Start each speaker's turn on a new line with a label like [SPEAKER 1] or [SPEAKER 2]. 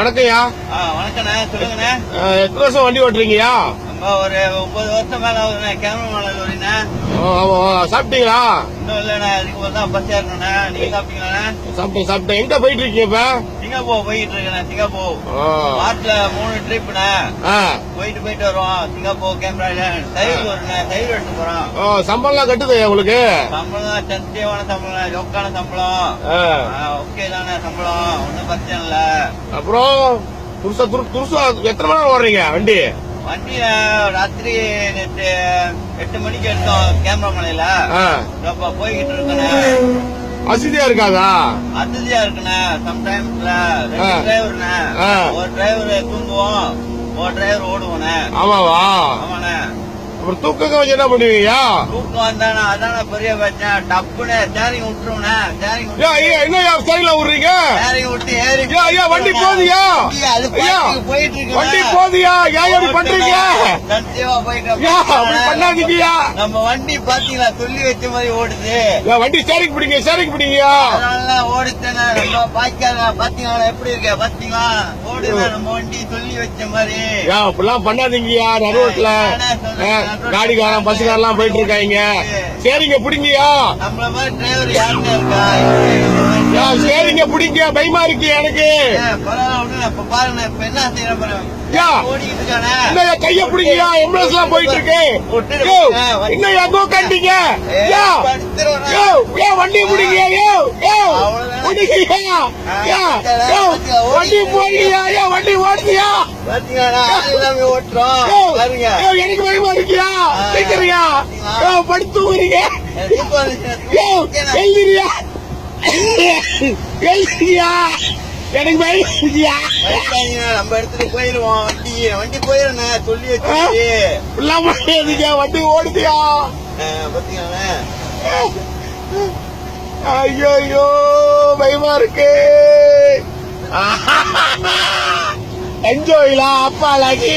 [SPEAKER 1] வணக்கம்யா.
[SPEAKER 2] ஆ வணக்கண்ணே சொல்லுங்கண்ணே.
[SPEAKER 1] எத்தனை வருஷம் வண்டி ஓட்டுறீங்கயா
[SPEAKER 2] ஒரு ஒன்பது வருஷம் மேல ஆகுதுண்ணே கேமரா மேல
[SPEAKER 1] சாப்பிட்டீங்களா?
[SPEAKER 2] இன்னும் இல்லைண்ணே அதுக்கு தான் பஸ் ஏறணுண்ணே நீங்க சாப்பிட்டீங்களாண்ணே?
[SPEAKER 1] சாப்பிட்டேன் சாப்பிட்டேன். எங்க போயிட்டு இருக்கீங்க இப்ப?
[SPEAKER 2] சிங்கப்பூர் போயிட்டு இருக்கேண்ணே சிங்கப்பூர். மார்ச்ல மூணு ட்ரிப்ண்ணே. போயிட்டு போயிட்டு வருவோம். சிங்கப்பூர் கேமரா தயிர் வருண்ணே தயிர் எடுத்து போறோம்.
[SPEAKER 1] ஆ, சம்பளம்லாம் கட்டுது உங்களுக்கு?
[SPEAKER 2] சம்பளம் சத்தியமான சம்பளம். ஜொக்கான சம்பளம். ஓகே தானே சம்பளம். ஒன்றும் பிரச்சனை இல்லை.
[SPEAKER 1] அப்புறம் துருசா துரு துருசா எத்தனை மணி ஓடுறீங்க வண்டி?
[SPEAKER 2] வண்டியில ராத்திரி எட்டு மணிக்கு எடுத்தோம் கேமரா மலையில. போய்கிட்டு இருக்கேண்ணே.
[SPEAKER 1] வசதியா இருக்காதா?
[SPEAKER 2] அசதியா இருக்குண்ணே. சம்டைம்ஸ்ல ரெண்டு. டிரைவர்ண்ணே. ஒரு டிரைவர் தூங்குவோம் ஒரு டிரைவர் ஓடுவோண்ணே.
[SPEAKER 1] ஆமாவா?
[SPEAKER 2] ஆமாண்ணே.
[SPEAKER 1] அப்புறம் தூக்கங்க வச்சு என்ன பண்ணுவீங்க?
[SPEAKER 2] தூக்கம் வந்தானே அதானே பெரிய பிரச்சனை. டப்புன்னு ஸ்டேரிங் விட்டுருவோண்ணே. ஸ்டேரிங்
[SPEAKER 1] என்ன ஸ்டைல விடுறீங்க? ஐயா ஐயா வண்டி போதியா ஐயா வண்டி போதியா ஏன் இப்படி பண்றீங்க? ஐயா அப்படி பண்ணாதீங்கயா
[SPEAKER 2] நம்ம வண்டி பாத்தீங்களா? சொல்லி வச்ச மாதிரி ஓடுது.
[SPEAKER 1] வண்டி ஸ்டேரிங் பிடிங்க ஸ்டேரிங் பிடிங்கயா
[SPEAKER 2] அதனால ஓடித்தேனே நம்ம பாய்க்காத பாத்தீங்களா? எப்படி இருக்க? பாத்தீங்களா? ஓடுது நம்ம வண்டி சொல்லி வச்ச மாதிரி.
[SPEAKER 1] அப்படிலாம் பண்ணாதீங்கயா நடுவோட்ல காடிக்காரன் பஸ்ஸுக்காரெல்லாம் போயிட்டு இருக்காங்க சரிங்க பிடிங்கயா
[SPEAKER 2] நம்மள மாதிரி டிரைவர் யாருமே இருக்கா?
[SPEAKER 1] சரிங்க பிடிங்க. பயமா இருக்கு எனக்கு.
[SPEAKER 2] இப்ப என்ன
[SPEAKER 1] கைய பிடிங்கயா எம்புலன்ஸ் எல்லாம் போயிட்டு இருக்கு
[SPEAKER 2] விட்டுடு.
[SPEAKER 1] யோ,
[SPEAKER 2] ஆ, வண்டி-
[SPEAKER 1] என்னய்யா தூக்கண்டீங்க
[SPEAKER 2] ஏ,
[SPEAKER 1] யா
[SPEAKER 2] படுத்துருவேண்ணே.
[SPEAKER 1] யோ யோ வண்டி பிடிங்க யோ யோ
[SPEAKER 2] அவ்வளவுதான்.
[SPEAKER 1] பிடிங்கயா
[SPEAKER 2] ஆ,
[SPEAKER 1] யா
[SPEAKER 2] பாத்தியா,
[SPEAKER 1] யோ
[SPEAKER 2] பாத்தியா,
[SPEAKER 1] வண்டி போடுங்கயா யோ வண்டி ஓடுதியா
[SPEAKER 2] பாத்தீங்களா ஆள் எல்லாமே ஓட்டுறோம்.
[SPEAKER 1] யோ
[SPEAKER 2] பாருங்க.
[SPEAKER 1] யோ, எனக்கு பயமா இருக்கியா
[SPEAKER 2] ஆ.
[SPEAKER 1] சீக்கிரியா யோ படுத்து ஊறீங்க
[SPEAKER 2] எனக்கு தூக்கம் வந்துச்சு.
[SPEAKER 1] யோ எழுதிரியா எழுதிரியா எனக்கு
[SPEAKER 2] நம்ம இடத்துக்கு போயிருவோம். வண்டி வண்டி போயிடும் சொல்லி வச்சு
[SPEAKER 1] பண்ணாதீங்க வண்டி ஓடுதியா?
[SPEAKER 2] பாத்தீங்களா?
[SPEAKER 1] ஐயோ பயமா இருக்கு. என்ஜாய்லா அப்பா லகி